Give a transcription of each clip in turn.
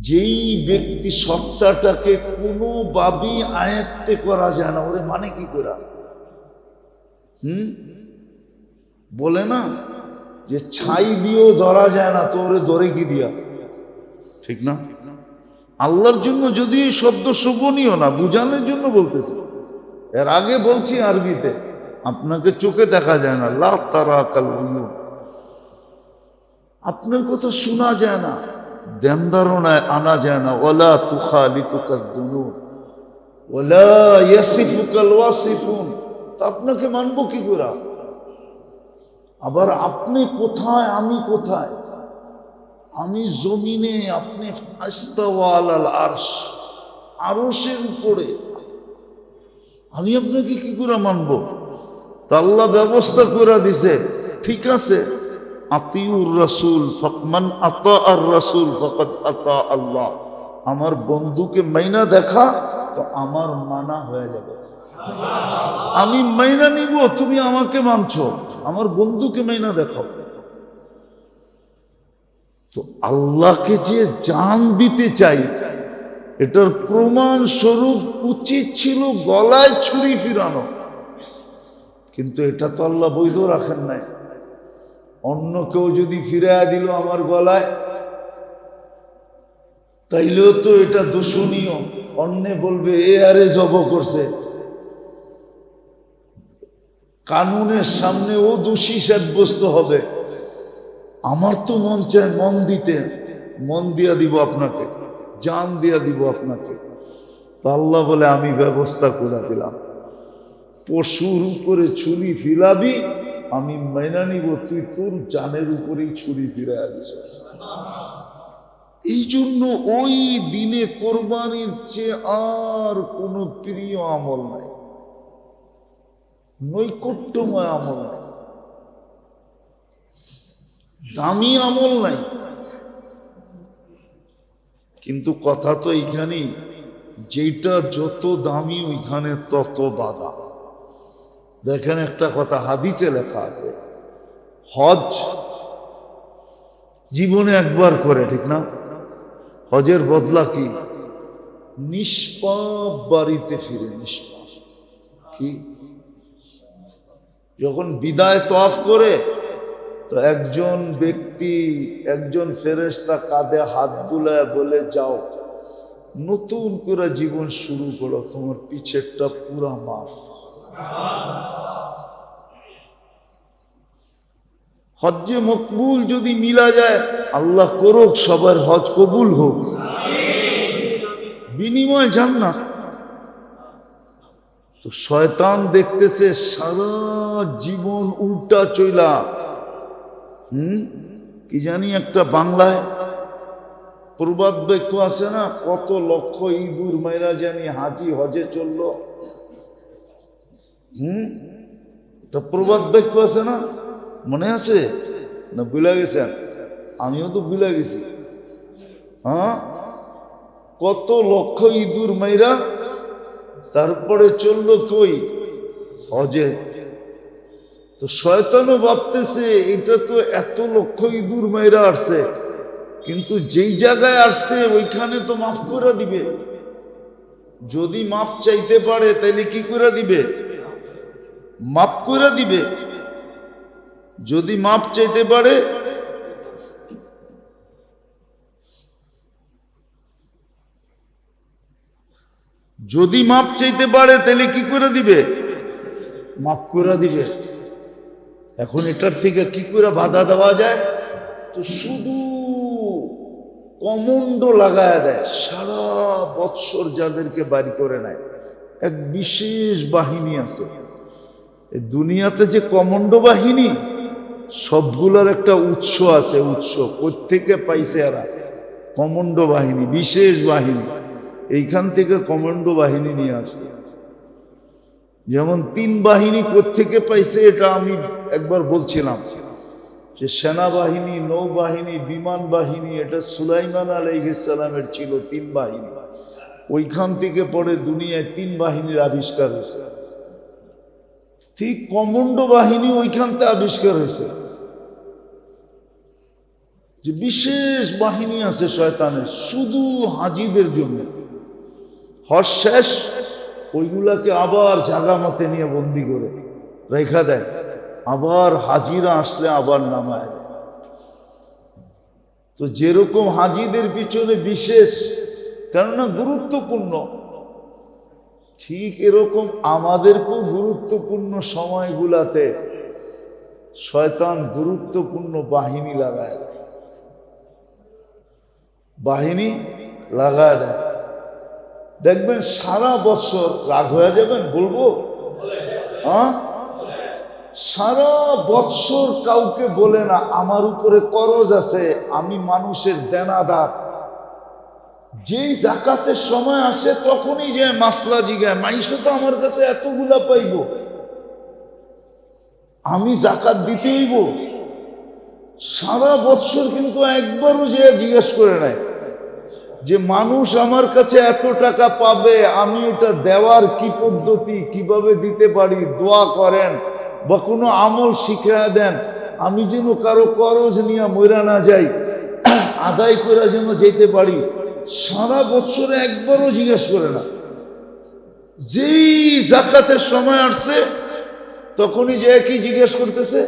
যেই ব্যক্তি সত্তাটাকে কোনোভাবেই আয়ত্তে করা যায় না, ওরে মানে কি করা? হুম? বলে না যে ছাই দিয়েও ধরা যায় না, তো ওরে ধরে কি দিয়া? ঠিক না? আল্লাহর জন্য যদি এই শব্দ শোভনীয় না, বুঝানোর জন্য বলতেছে। এর আগে বলছি আরবিতে, আপনাকে চোখে দেখা যায় না লাভ তারা কাল আপনার কথা শোনা যায় না। ধ্যান ধারণায় আনা যায় না। ওলা তুখালি তুকার দুনুর ওলা ইয়াসিফুকাল ওয়াসিফুন আপনাকে মানবো কি করে? আবার আপনি কোথায়, আমি কোথায়? আমি জমিনে আপনি আস্তাওয়াল আরশ আরশের উপরে। আমি আপনাকে কি করে মানব? তা আল্লাহ ব্যবস্থা করে দিছে। ঠিক আছে। আতিউর রসুল ফকমান আতা আর রাসূল ফকত আতা আল্লাহ। আমার বন্ধুকে মাইনা দেখা, তো আমার মানা হয়ে যাবে। আমি মাইনা নিব, তুমি আমাকে মানছো। আমার বন্ধুকে মাইনা দেখাও তো আল্লাহকে যে জান দিতে চাই, এটার প্রমাণ স্বরূপ উচিত ছিল গলায় ছুরি ফিরানো। কিন্তু এটা তো আল্লাহ বৈধ রাখেন নাই। অন্য কেউ যদি ফিরাইয়া দিল আমার গলায়, তাইলেও তো এটা দূষণীয়। অন্যে বলবে, এ আরে জব করছে। কানুনের সামনে ও দোষী সাব্যস্ত হবে। আমার তো মন চায় মন দিতে। মন দিয়া দিব আপনাকে, জান দিয়া দিব আপনাকে। তো আল্লাহ বলে, আমি ব্যবস্থা করে দিলাম। পশুর উপরে ছুরি ফিরাবি আমি মাইনা নিব তোর জানের উপরেই ছুরি ফিরাইয়া দিস এই জন্য ওই দিনে কোরবানির চেয়ে আর কোনো প্রিয় আমল নাই। নৈকট্যময় আমল নাই। দামি আমল নাই। কিন্তু কথা তো এইখানেই যেটা যত দামি ওইখানে তত বাধা। দেখেন একটা কথা, হাদিসে লেখা আছে, হজ জীবনে একবার করে, ঠিক না? হজের বদলা কি? নিষ্পাপ বাড়িতে ফিরে কি? যখন বিদায় তফ করে, তো একজন ব্যক্তি, একজন ফেরেস্তা কাঁধে হাত বুলায় বলে, যাও, নতুন করে জীবন শুরু করো, তোমার পিছেরটা পুরা মাফ। হজ্জে মকবুল যদি মিলা যায়, আল্লাহ করুক সবার হজ কবুল হোক। বিনিময় জান্নাত। তো শয়তান দেখতেছে সারা জীবন উল্টা চইলা, হুম? কি জানি একটা বাংলায় প্রবাদ ব্যক্ত আছে না, কত লক্ষ ইঁদুর মাইরা জানি হাজি হজে চলল। হুম? প্রবাদ ব্যক্ত আছে না? মনে আছে? না ভুলে গেছেন? আমিও তো ভুলে গেছি। হ্যাঁ? কত লক্ষ ইঁদুর মাইরা তারপরে চলল কই? হজে। তো শয়তানও ভাবতেছে, এটা তো এত লক্ষ ইঁদুর মাইরা আসছে। কিন্তু যেই জায়গায় আসছে, ওইখানে তো মাফ করে দিবে। যদি মাপ চাইতে পারে, তাইলে কি করে দিবে? মাপ করে দিবে। যদি মাপ চাইতে পারে, যদি মাপ চাইতে পারে, তাহলে কি করে দিবে? মাপ করে দিবে। এখন এটার থেকে কি করে বাধা দেওয়া যায়? তো শুধু কমন্ড লাগায় দেয়। সারা বৎসর যাদেরকে বাড়ি করে নেয় এক বিশেষ বাহিনী আছে। দুনিয়াতে যে কমন্ড বাহিনী, সবগুলোর একটা উৎস আছে, উৎস। কোথেকে পাইছে এরা? কমন্ড বাহিনী, বিশেষ বাহিনী। এইখান থেকে কমান্ডো বাহিনী নিয়ে আসছে। যেমন তিন বাহিনী কোথেকে পাইছে, এটা আমি একবার বলছিলাম। যে সেনাবাহিনী, নৌবাহিনী, বিমান বাহিনী, এটা সুলাইমান আলাইসালামের ছিল তিন বাহিনী। ওইখান থেকে পরে দুনিয়ায় তিন বাহিনীর আবিষ্কার হয়েছে। ঠিক কমন্ডো বাহিনী ওইখান থেকে আবিষ্কার হয়েছে। যে বিশেষ বাহিনী আছে শয়তানের, শুধু হাজিদের জন্য। হজ শেষ, ওইগুলাকে আবার জাগা মতে নিয়ে বন্দি করে রেখা দেয়। আবার হাজিরা আসলে আবার নামায় দেয়। তো যেরকম হাজিদের পিছনে বিশেষ, কেননা গুরুত্বপূর্ণ, ঠিক এরকম আমাদেরকেও গুরুত্বপূর্ণ সময়গুলাতে শয়তান গুরুত্বপূর্ণ বাহিনী লাগায় দেয়। বাহিনী লাগায় দেয়। দেখবেন সারা বছর রাগ হয়ে যাবেন, বলব? হ্যাঁ? সারা বৎসর কাউকে বলে না, আমার উপরে করজ আছে, আমি মানুষের দেনাদার। যেই জাকাতের সময় আসে তখনই যে মাসলা জিগায় মাইশ তো আমার কাছে এতগুলা পাইব। আমি জাকাত দিতে হইব সারা বৎসর কিন্তু একবারও যে জিজ্ঞেস করে নেয় যে, মানুষ আমার কাছে এত টাকা পাবে, আমি এটা দেওয়ার কি পদ্ধতি, কীভাবে দিতে পারি? দোয়া করেন বা কোনো আমল শিখা দেন। আমি যেন কারও করজ নিয়ে মরা না যাই, আদায় করে যেন যেতে পারি। সারা বছরে একবারও জিজ্ঞেস করে না। যেই জাকাতের সময় আসছে, তখনই যে কি জিজ্ঞেস করতেছে,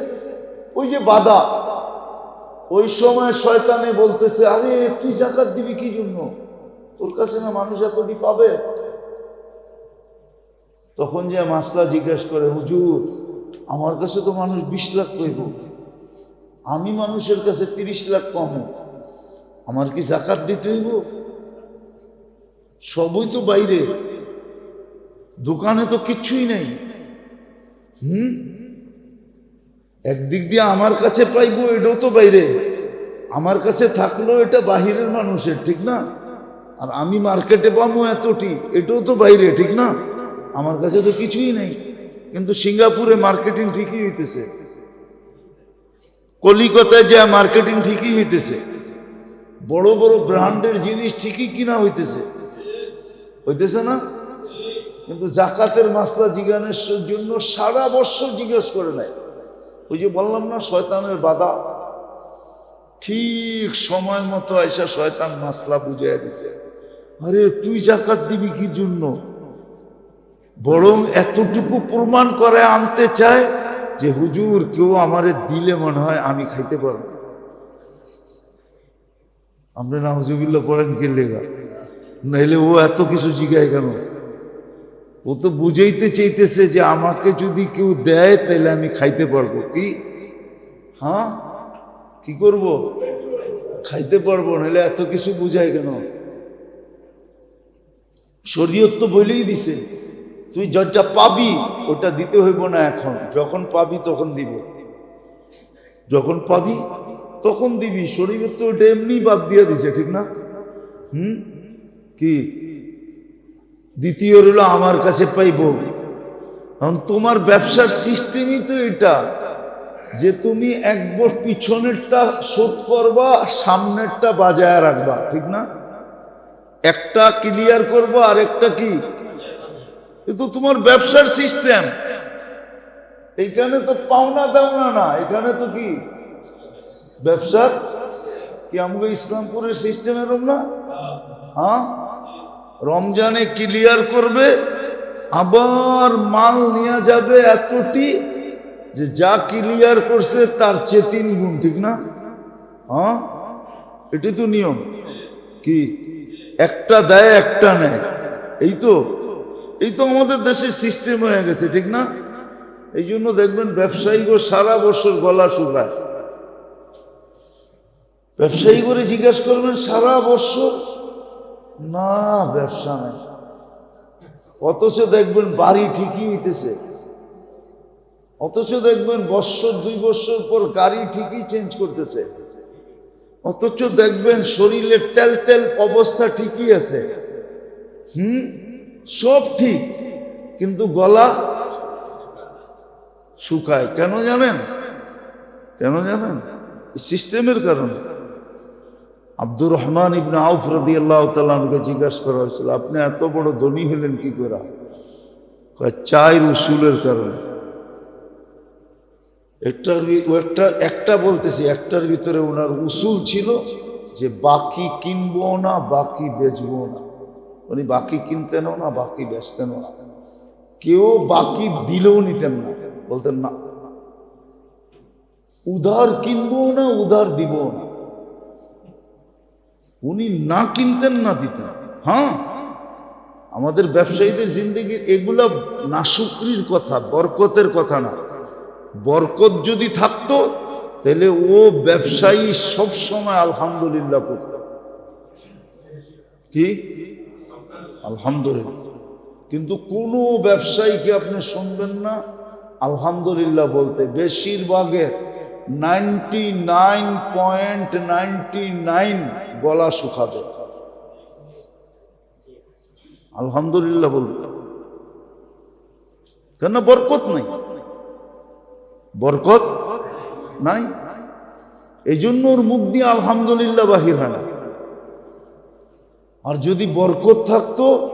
ওই যে বাধা ওই সময় শয়তানে বলতেছে, আরে, তুই জাকাত দিবি কি জন্য? তোর কাছে না মানুষ এতটি পাবে? তখন যে মাসলা জিজ্ঞেস করে, হুজুর, আমার কাছে তো মানুষ বিশ লাখ কইব আমি মানুষের কাছে তিরিশ লাখ কম আমার কি জাকাত দিতে হইব? সবই তো বাইরে। দোকানে তো কিচ্ছুই নেই। হুম? একদিক দিয়ে আমার কাছে পাইবো, এটাও তো বাইরে। আমার কাছে থাকলেও এটা বাহিরের মানুষের, ঠিক না? আর আমি মার্কেটে পাবো এতটি, এটাও তো বাইরে, ঠিক না? আমার কাছে তো কিছুই নেই। কিন্তু সিঙ্গাপুরে মার্কেটিং ঠিকই হইতেছে। কলিকাতায় যা মার্কেটিং ঠিকই হইতেছে। বড় বড় ব্র্যান্ডের জিনিস ঠিকই কিনা হইতেছে। হইতেছে না? কিন্তু জাকাতের মাসলা জিজ্ঞানের জন্য সারা বছর জিজ্ঞেস করে নেয় ওই যে বললাম না, শয়তানের বাধা। ঠিক সময় মতো আইসা শয়তান মাসলা বুঝাই দিছে। আরে, তুই জাকাত দিবি কি জন্য? বরং এতটুকু প্রমাণ করে আনতে চায় যে, হুজুর, কেউ আমারে দিলে মনে হয় আমি খাইতে পারব। আপনি না হুজুবিল্লা পড়েন কে লেগা? নাইলে ও এত কিছু জিগায় কেন? ও তো বুঝাইতে চাইতেছে যে আমাকে যদি কেউ দেয় তাহলে আমি খাইতে পারব। কি? হ্যাঁ? কি করব? খাইতে পারব নাহলে এত কিছু বুঝায় কেন? শরীয়ত তো বলেই দিছে, তুই যটা পাবি, ওটা দিতে হইব না এখন। যখন পাবি, তখন দিব। যখন পাবি, তখন দিবি। শরীরের তো ওটা এমনি বাদ দিয়ে দিছে, ঠিক না? হুম? কি? দ্বিতীয় হলো আমার কাছে পাইব। কারণ তোমার ব্যবসার সিস্টেমই তো এটা, যে তুমি একবার পিছনেরটা শোধ করবা, সামনেরটা বাজায় রাখবা, ঠিক না? একটা ক্লিয়ার করব আর একটা কি কিন্তু তোমার ব্যবসার সিস্টেম। এইখানে তো পাওনা দাওনা না, এখানে তো কি? ব্যবসার? কি আমাকে ইসলামপুরের সিস্টেম এরম না? হ্যাঁ? রমজানে ক্লিয়ার করবে, আবার মাল নিয়ে যাবে এতটি যে যা ক্লিয়ার করছে তার চেয়ে তিন গুণ, ঠিক না? হ্যাঁ? এটি তো নিয়ম। কি? একটা দেয়, একটা নেয়। এই তো এই তো আমাদের দেশের সিস্টেম হয়ে গেছে, ঠিক না? এই জন্য দেখবেন ব্যবসায়ীগো সারা বছর গলা শুকায়। ব্যবসায়ী করে জিজ্ঞাসা করবেন, সারা বছর না, ব্যবসা নাই। অথচ দেখবেন বাড়ি ঠিকই হইতেছে। অথচ দেখবেন বৎসর দুই বছর পর গাড়ি ঠিকই চেঞ্জ করতেছে। অথচ দেখবেন শরীরের তেল তেল অবস্থা ঠিকই আছে। হুম? সব ঠিক। কিন্তু গলা শুকায়। কেন জানেন? কেন জানেন? সিস্টেমের কারণে। আব্দুর রহমান ইবনে আউফ রদি আল্লাহ তালকে জিজ্ঞাসা করা হয়েছিল, আপনি এত বড় ধনী হলেন কি করে? কয়, চাই রসুলের কারণে। একটার একটা একটা বলতেছি, একটার ভিতরে ওনার উসুল ছিল যে বাকি কিনবো না, বাকি বেচবো না। উনি বাকি কিনতেনও না, বাকি বেচতেনও না। কেউ বাকি দিলেও নিতেন না, বলতেন না। উধার কিনবো না, উধার দিব না। উনি না কিনতেন, না দিতেন। হ্যাঁ? আমাদের ব্যবসায়ীদের জিন্দগির এগুলা নাশুকরির কথা, বরকতের কথা না। বরকত যদি থাকতো, তাহলে ও ব্যবসায়ী সব সময় আলহামদুলিল্লাহ করত। কি? আলহামদুলিল্লাহ। কিন্তু কোনো ব্যবসায়ীকে আপনি শুনবেন না, আলহামদুলিল্লাহ বলতে, বেশিরভাগের ninety nine point ninety nine গলা শুকাবে। আলহামদুলিল্লাহ বলবে কেন বরকত নাই? বরকত নাই? এই জন্য ওর মুখ দিয়ে আলহামদুলিল্লাহ বাহির হয় না। আর যদি বরকত থাকতো,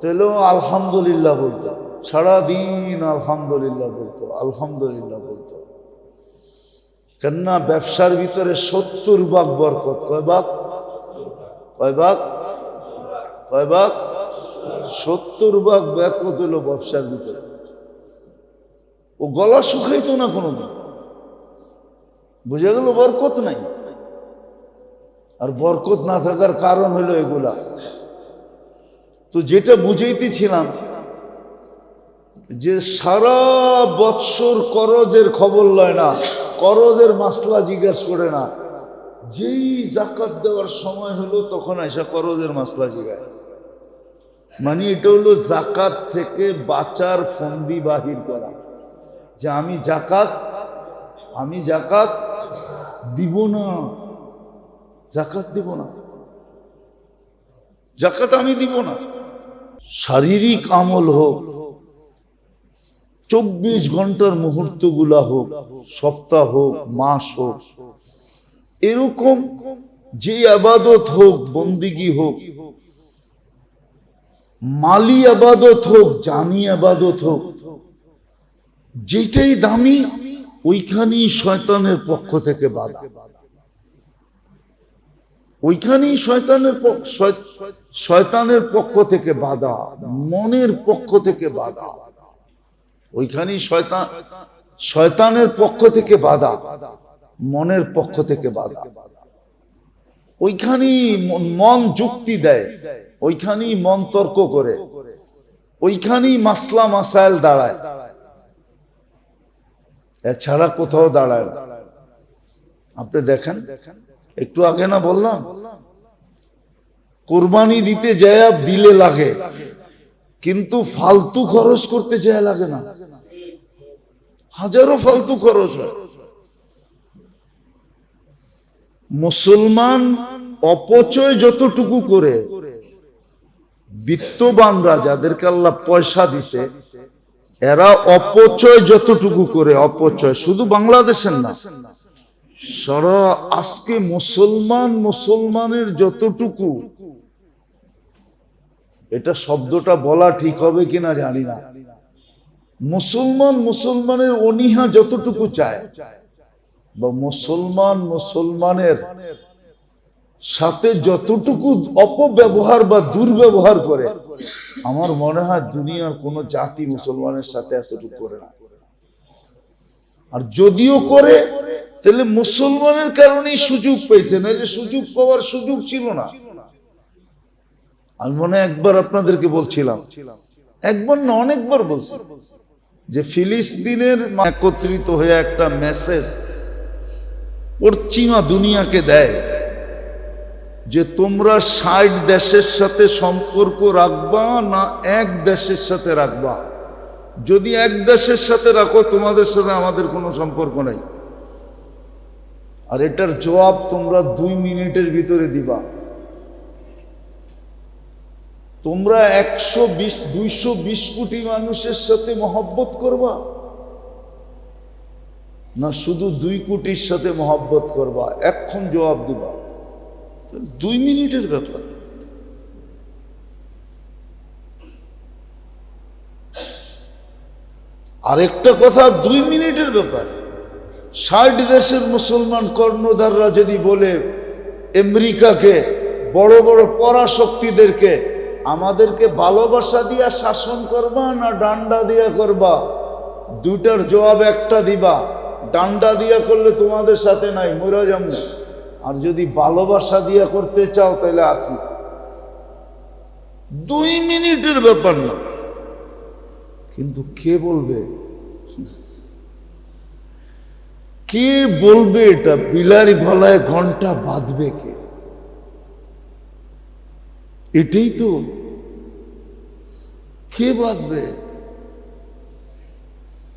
তাহলে আলহামদুলিল্লাহ বলতো। সারাদিন আলহামদুলিল্লাহ বলতো আলহামদুলিল্লাহ বলতো। কেননা ব্যবসার ভিতরে সত্তর ভাগ বরকত। কয় বাক কয় ভাগ? কয় বাক সত্তর ভাগ ব্যাকত হলো ব্যবসার ভিতরে। ও গলা শুকাইতো না কোনো কোনোদিন। বুঝে গেল বরকত নাই? আর বরকত না থাকার কারণ হলো এগুলা। তো যেটা বুঝাইতেছিলাম, যে সারা বৎসর করজের খবর লয় না। করজের মাসলা জিজ্ঞেস করে না। যেই জাকাত দেওয়ার সময় হলো তখন এসে করজের মাসলা জিগায়। মানে এটা হলো জাকাত থেকে বাঁচার ফন্দি বাহির করা। যে আমি জাকাত আমি জাকাত দিব না। জাকাত দিব না। জাকাত আমি দিব না। শারীরিক আমল হোক চব্বিশ ঘণ্টার মুহূর্তগুলা হোক, সপ্তাহ হোক, মাস হোক, এরকম যে আবাদত হোক, বন্দিগি হোক, মালি আবাদত হোক, জানি আবাদত হোক, যেটাই দামি, ওইখানেই শয়তানের পক্ষ থেকে বাধা। ওইখানেই শয়তানের শয়তানের পক্ষ থেকে বাধা, মনের পক্ষ থেকে বাধা। ওইখানেই শয়তান, শয়তানের পক্ষ থেকে বাধা, মনের পক্ষ থেকে বাধা। ওইখানেই মন- যুক্তি দেয়, ওইখানেই মন তর্ক করে, ওইখানেই মাসলা মাসাইল দাঁড়ায়। এছাড়া কোথাও দাঁড়ায় না। আপনি দেখেন, একটু আগে না বললাম, কোরবানি দিতে যায় দিলে লাগে, কিন্তু ফালতু খরচ করতে যায় লাগে না। হাজারো ফালতু খরচ হয়। মুসলমান অপচয় যতটুকু করে, বিত্তবানরা যাদেরকে আল্লাহ পয়সা দিছে, এরা অপচয় যতটুকু করে, অপচয় শুধু বাংলাদেশের না, সারা আজকে মুসলমান মুসলমানের যতটুকু, এটা শব্দটা বলা ঠিক হবে কিনা জানি না। মুসলমান মুসলমানের অনীহা যতটুকু চায় বা মুসলমান মুসলমানের সাথে যতটুকু অপব্যবহার বা দুর্ব্যবহার করে, আমার মনে হয় দুনিয়ার কোন জাতি মুসলমানের সাথে এতটুকু করে না। আর যদিও করে, তাহলে মুসলমানের কারণেই সুযোগ পেয়েছে, নাহলে সুযোগ পাওয়ার সুযোগ ছিল না। আমি মনে একবার আপনাদেরকে বলছিলাম, একবার না, অনেকবার বলছি। যে ফিলিস্তিনের একত্রিত হয়ে একটা মেসেজ পশ্চিমা দুনিয়াকে দেয় যে তোমরা ষাট দেশের সাথে সম্পর্ক রাখবা না এক দেশের সাথে রাখবা? যদি এক দেশের সাথে রাখো, তোমাদের সাথে আমাদের কোনো সম্পর্ক নাই। আর এটার জবাব তোমরা দুই মিনিটের ভিতরে দিবা। তোমরা একশো বিশ, দুইশো বিশ কোটি মানুষের সাথে মহব্বত করবা? না শুধু দুই কোটির সাথে মহব্বত করবা? এক্ষণ জবাব দিবা। দুই মিনিটের ব্যাপার। আরেকটা কথা, দুই মিনিটের ব্যাপার। ষাট দেশের মুসলমান কর্ণধাররা যদি বলে, আমেরিকাকে, বড় বড় পরাশক্তিদেরকে আমাদেরকে ভালোবাসা দিয়া শাসন করবা না ডান্ডা দিয়া করবা? দুইটার জবাব একটা দিবা। ডান্ডা দিয়া করলে তোমাদের সাথে নাই, মরা যাব আর যদি ভালোবাসা দিয়া করতে চাও তাহলে আসি। দুই মিনিটের ব্যাপার না। কিন্তু কে বলবে? কে বলবে এটা? বিলারি ভলায় ঘণ্টা বাঁধবে কে? এটাই তো। কে বাঁধবে?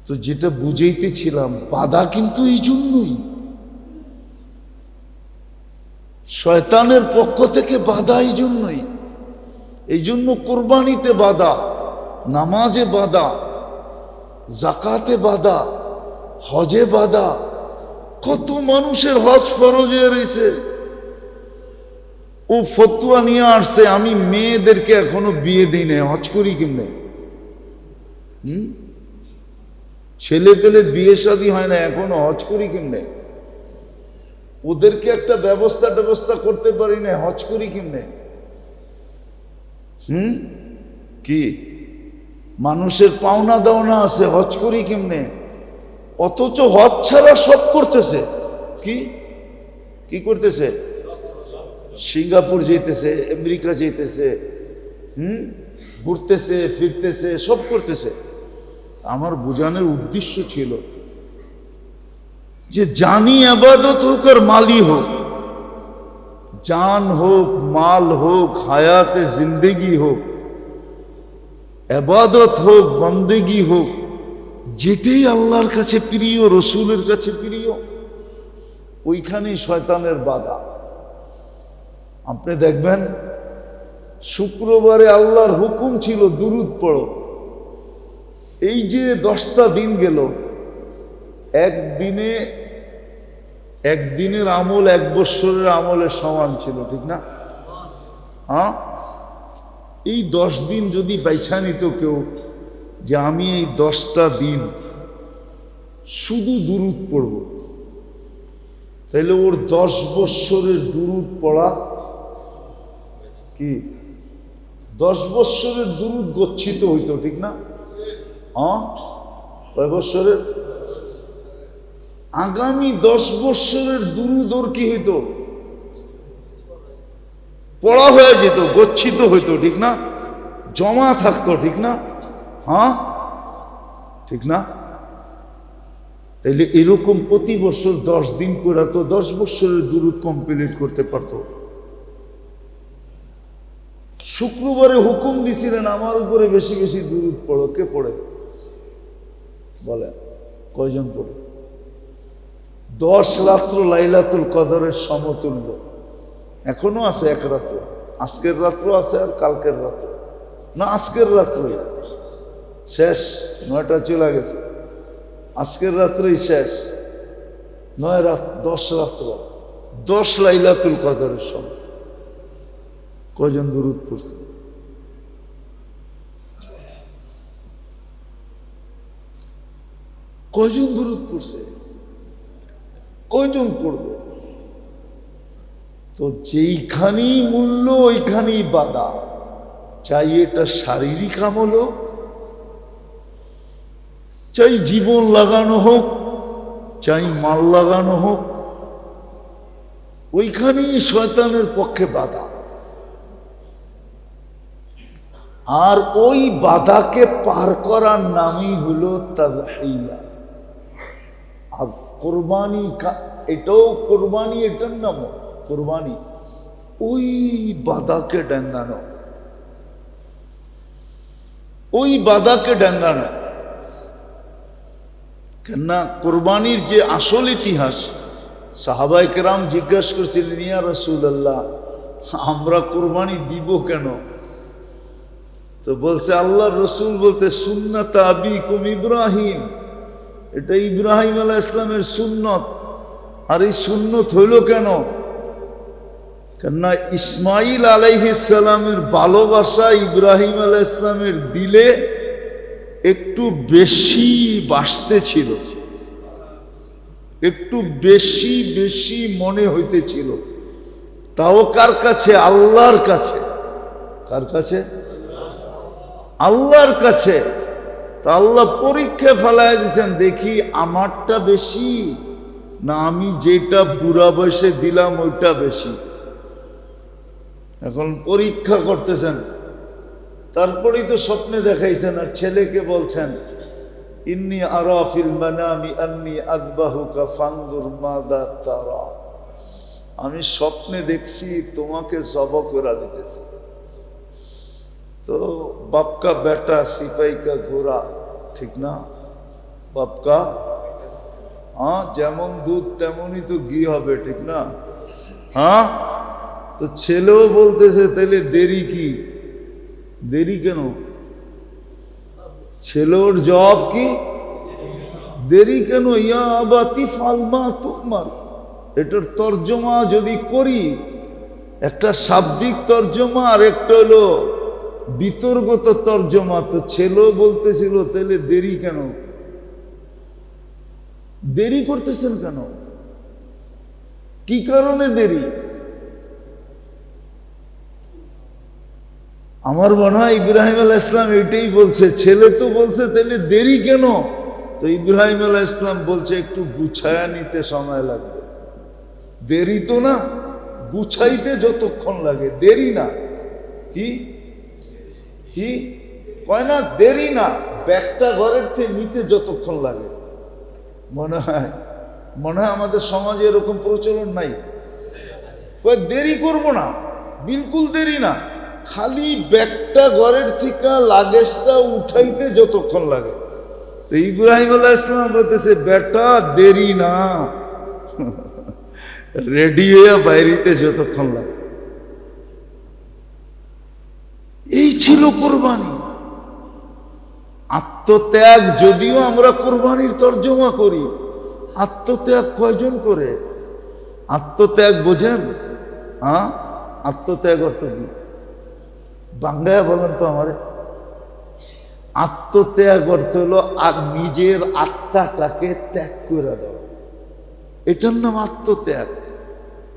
তো যেটা বুঝাইতেছিলাম, বাধা কিন্তু এই জন্যই। শয়তানের পক্ষ থেকে বাধা এই জন্যই। এই জন্য কোরবানিতে বাধা, নামাজে বাধা জাকাতে বাধা, হজে বাধা। কত মানুষের হজ ফরজে রয়েছে। ও ফতুয়া নিয়ে আসছে, আমি মেয়েদেরকে এখনও বিয়ে দিই না হজ করি হুম? ছেলে পেলে বিয়ে শাদী হয় না, এখনও হজ করি কেমনে ওদেরকে একটা ব্যবস্থা ব্যবস্থা করতে পারি না হজ করি কেমনে হুম? কি? মানুষের পাওনা দাওনা আছে, হজ করি কেমনে অথচ হজ ছাড়া সব করতেছে। কি? কি করতেছে? সিঙ্গাপুর যেতেছে, আমেরিকা যেতেছে, হুম? ঘুরতেছে, ফিরতেছে, সব করতেছে। আমার বোঝানোর উদ্দেশ্য ছিল যে জানি আবাদত হোক আর মালি হোক, জান হোক, মাল হোক, হায়াতে জিন্দেগি হোক, আবাদত হোক, বন্দেগি হোক, যেটাই আল্লাহর কাছে প্রিয়, রসুলের কাছে প্রিয়, ওইখানেই শয়তানের বাধা। আপনি দেখবেন শুক্রবারে আল্লাহর হুকুম ছিল, দুরুদ পড়ো। এই যে দশটা দিন গেল, একদিনে, একদিনের আমল এক বৎসরের আমলের সমান ছিল, ঠিক না? হ্যাঁ? এই দশ দিন যদি বাইছা নিত কেউ, যে আমি এই দশটা দিন শুধু দুরুদ পড়ব তাহলে ওর দশ বৎসরের দুরুদ পড়া কি? দশ বৎসরের দুরুদ গচ্ছিত হইতো, ঠিক না? কয় বৎসরের? আগামী দশ বৎসরের দুরুদ ওর কি হইতো? পড়া হয়ে যেত, গচ্ছিত হইতো, ঠিক না? জমা থাকতো, ঠিক না? হ্যাঁ ঠিক না? তাইলে এরকম প্রতি বছর দশ দিন করে তো দশ বছরের দূরত কমপ্লিট করতে পারত। শুক্রবারে হুকুম দিছিলেন, আমার উপরে বেশি বেশি দূরত পড়ো। কে পড়ে? বলে, কয়জন পড়ে? দশ রাত্র লাইলাতুল কদরের সমতুল্য। এখনও আছে এক রাত্র। আজকের রাত্র আছে আর কালকের রাত্র। না, আজকের রাত্রই। শেষ নয়টা চলে গেছে। আজকের রাত্রেই শেষ। নয় রাত, দশ রাত্র। দশ লাইলাতুল কদরের সময়। কজন দূরত পড়ছে? কজন দূরত পড়ছে? কয়জন পড়বে? তো যেইখানেই মূল্য, ওইখানেই বাধা। চাই এটা শারীরিক আমল হোক, চাই জীবন লাগানো হোক, চাই মাল লাগানো হোক, ওইখানেই শয়তানের পক্ষে বাধা। আর ওই বাধাকে পার করার নামই হলো তাদহিয়া আর কোরবানি এটাও কোরবানি, এটার নাম কোরবানি। ওই বাধাকে ডাঙ্গানো। ওই বাধাকে ডাঙ্গানো। কেননা কোরবানির যে আসল ইতিহাস সাহাবাই জিজ্ঞাসা করছিলেন, ইয়া রসুল আল্লাহ আমরা কোরবানি দিব কেন? তো বলছে আল্লাহ রসুল বলতে, সুন্নত আবি কুম ইব্রাহিম। এটা ইব্রাহিম আলাহ ইসলামের সুন্নত। আর এই সুন্নত হইল কেন? কেননা ইসমাইল আলাইহিসালামের ভালোবাসা ইব্রাহিম আলাহ ইসলামের দিলে একটু বেশি বাসতে ছিল। একটু বেশি বেশি মনে হইতেছিল তাও কার কাছে? আল্লাহর কাছে। কার কাছে? আল্লাহর কাছে। তা আল্লাহ পরীক্ষা ফেলায় দিয়েছেন দেখি আমারটা বেশি না আমি যেটা বুড়া বয়সে দিলাম ওইটা বেশি। এখন পরীক্ষা করতেছেন। তারপরেই তো স্বপ্নে দেখাইছেন আর ছেলেকে বলছেন, ইন্নি মানামি আন্নি তারা। আমি স্বপ্নে দেখছি তোমাকে জব করে দিতেছি। তো বাপকা বেটা, সিপাই কা ঘোড়া, ঠিক না? বাপকা হ্যাঁ যেমন দুধ তেমনই তো ঘি হবে, ঠিক না? হ্যাঁ? তো ছেলেও বলতেছে তাহলে দেরি কি? দেরি কেন? ছেলের জবাব কি? দেরি কেন? ইয়া আবাতি ফালমা তোমার। এটার তর্জমা যদি করি, একটা শাব্দিক তর্জমা আর একটা হলো বিতর্গত তর্জমা তো ছেলেও বলতেছিল তাহলে দেরি কেন? দেরি করতেছেন কেন? কি কারণে দেরি? আমার মনে হয় ইব্রাহিম আলাহ ইসলাম এটাই বলছে, ছেলে তো বলছে তাহলে দেরি কেন? তো ইব্রাহিম আলাহ ইসলাম বলছে, একটু গুছায়া নিতে সময় লাগবে। দেরি তো না, গুছাইতে যতক্ষণ লাগে, দেরি না। কি? কি? কয় না, দেরি না। ব্যাগটা ঘরের থেকে নিতে যতক্ষণ লাগে। মনে হয় মনে হয় আমাদের সমাজে এরকম প্রচলন নাই। দেরি করব না। বিলকুল দেরি না। খালি ব্যাগটা ঘরের থেকে লাগেজটা উঠাইতে যতক্ষণ লাগে। তো ইব্রাহিম আল্লাহ ইসলাম বলতেছে, বেটা, দেরি না। রেডি হয়ে বাইরিতে যতক্ষণ লাগে এই ছিল কোরবানি। আত্মত্যাগ যদিও আমরা কোরবানির তর্জমা করি, আত্মত্যাগ কয়জন করে? আত্মত্যাগ বোঝেন? হ্যাঁ আত্মত্যাগ অর্থ কি? বাংলায় বলেন তো আমার। আত্মত্যাগ অর্থ হলো আর নিজের আত্মাটাকে ত্যাগ করে দেওয়া। এটার নাম আত্মত্যাগ।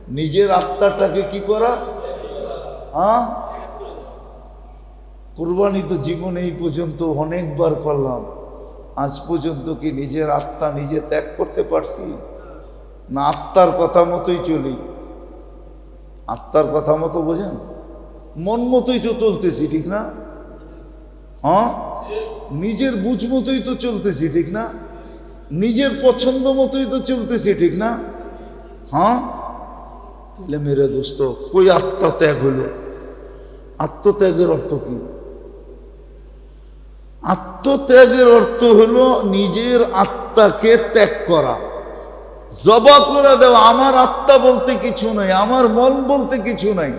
নিজের আত্মাটাকে কি করা? হ্যাঁ কোরবানি তো জীবনে এই পর্যন্ত অনেকবার করলাম। আজ পর্যন্ত কি নিজের আত্মা নিজে ত্যাগ করতে পারছি? না, আত্মার কথা মতোই চলি। আত্মার কথা মতো বোঝেন? মন মতোই তো চলতেছি, ঠিক না? হ্যাঁ? নিজের বুঝ মতোই তো চলতেছি, ঠিক না? নিজের পছন্দ মতোই তো চলতেছি, ঠিক না? হ্যাঁ? তাহলে মেরে দোস্ত, কই আত্মত্যাগ হলো? আত্মত্যাগের অর্থ কি? আত্মত্যাগের অর্থ হলো নিজের আত্মাকে ত্যাগ করা। জবা করে দেওয়া আমার আত্মা বলতে কিছু নাই, আমার মন বলতে কিছু নাই।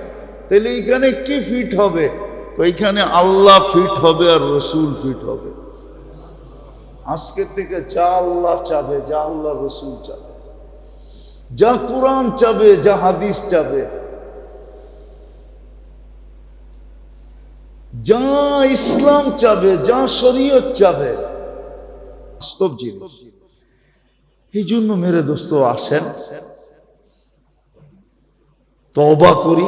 তাহলে এইখানে কি ফিট হবে? ওইখানে আল্লাহ ফিট হবে আর রসুল ফিট হবে। আজকে থেকে যা আল্লাহ চাবে, যা আল্লাহ রসুল চাবে, যা কোরআন চাবে, যা হাদিস চাবে যা ইসলাম চাবে, যা শরীয়ত চাবে, বাস্তব জিনিস। এই জন্য মেরে দোস্ত, আসেন। তবা করি।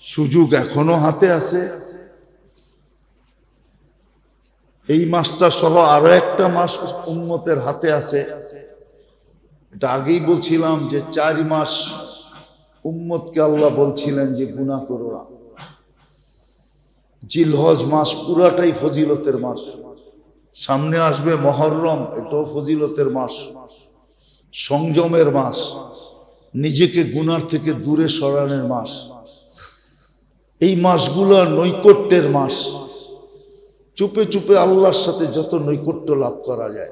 সুযোগ এখনও হাতে আছে। এই মাসটা সহ আরও একটা মাস উন্মতের হাতে আছে। এটা আগেই বলছিলাম যে চার মাস উম্মতকে আল্লাহ বলছিলেন যে গুণা করো না। জিলহজ মাস পুরাটাই ফজিলতের মাস। সামনে আসবে মহরম, এটাও ফজিলতের মাস। সংযমের মাস। নিজেকে গুনার থেকে দূরে সরানোর মাস। এই মাসগুলো নৈকট্যের মাস। চুপে চুপে আল্লাহর সাথে যত নৈকট্য লাভ করা যায়।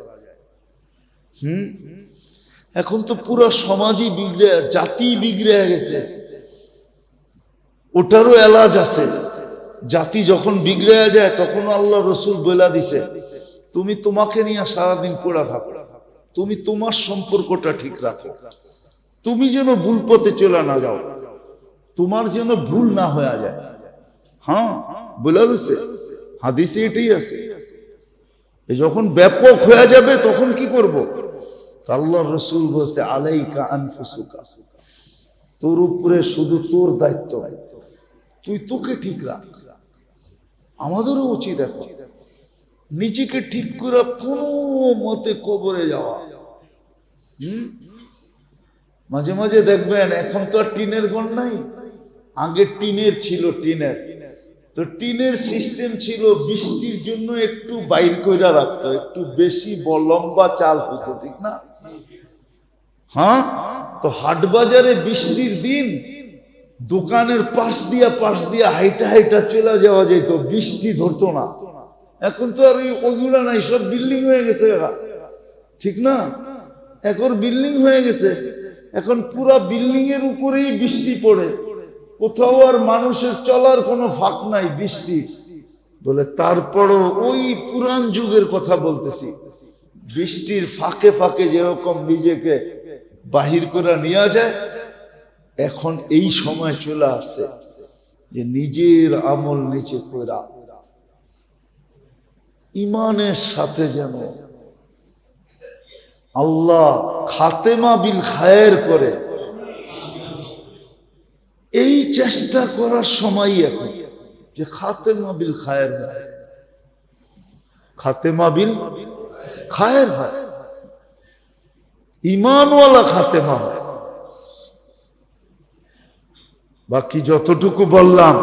হুম? এখন তো পুরো সমাজই বিগড়ে, জাতি বিগড়ে গেছে। ওটারও এলাজ আছে। জাতি যখন বিগড়ে যায়, তখন আল্লাহ রসুল বইলা দিছে, তুমি তোমাকে নিয়ে সারাদিন পড়া থাকো। তুমি তোমার সম্পর্কটা ঠিক রাখো। তুমি যেন ভুল পথে চলে না যাও। তোমার যেন ভুল না হয়ে যায়। হ্যাঁ বলে দিছে। হাদিসে এটাই আছে। যখন ব্যাপক হয়ে যাবে, তখন কি করব। আল্লাহ রসুল বলছে, আলাইকা আনফুসুকা। তোর উপরে শুধু তোর দায়িত্ব। তুই তোকে ঠিক রাখ। আমাদেরও উচিত এখন। নিজেকে ঠিক করে কোনো মতে কবরে যাওয়া। হুম? মাঝে মাঝে দেখবেন, এখন তো আর টিনের গণ নাই। আগে টিনের ছিল টিনের। তো টিনের সিস্টেম ছিল বৃষ্টির জন্য একটু বাইর কইরা রাখতো, একটু বেশি লম্বা চাল হতো, ঠিক না? হ্যাঁ? তো হাট বাজারে বৃষ্টির দিন দোকানের পাশ দিয়া পাশ দিয়া হাইটা হাইটা চলে যাওয়া যেত বৃষ্টি ধরতো না। এখন তো আর ওই- ওইগুলা নাই, সব বিল্ডিং হয়ে গেছে ঠিক না? এখন বিল্ডিং হয়ে গেছে। এখন পুরা বিল্ডিং এর উপরেই বৃষ্টি পড়ে। কোথাও আর মানুষের চলার কোনো ফাঁক নাই বৃষ্টি। বলে, তারপরও ওই পুরান যুগের কথা বলতেছি। বৃষ্টির ফাঁকে ফাঁকে যেরকম নিজেকে বাহির করে নেওয়া যায় এখন এই সময় চলে আসছে যে নিজের আমল নিচে করা ইমানের সাথে যেন আল্লাহ খাতেমা বিল খায়ের করে। এই চেষ্টা করার সময় এখন যে খাতেমা বিল খায়ের খাতেমা বিল খায়ের হয়। ইমানওয়ালা খাতেমা হয়। বাকি যতটুকু বললাম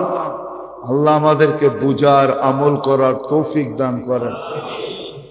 আল্লাহ আমাদেরকে বুজার আমল করার তৌফিক দান করেন।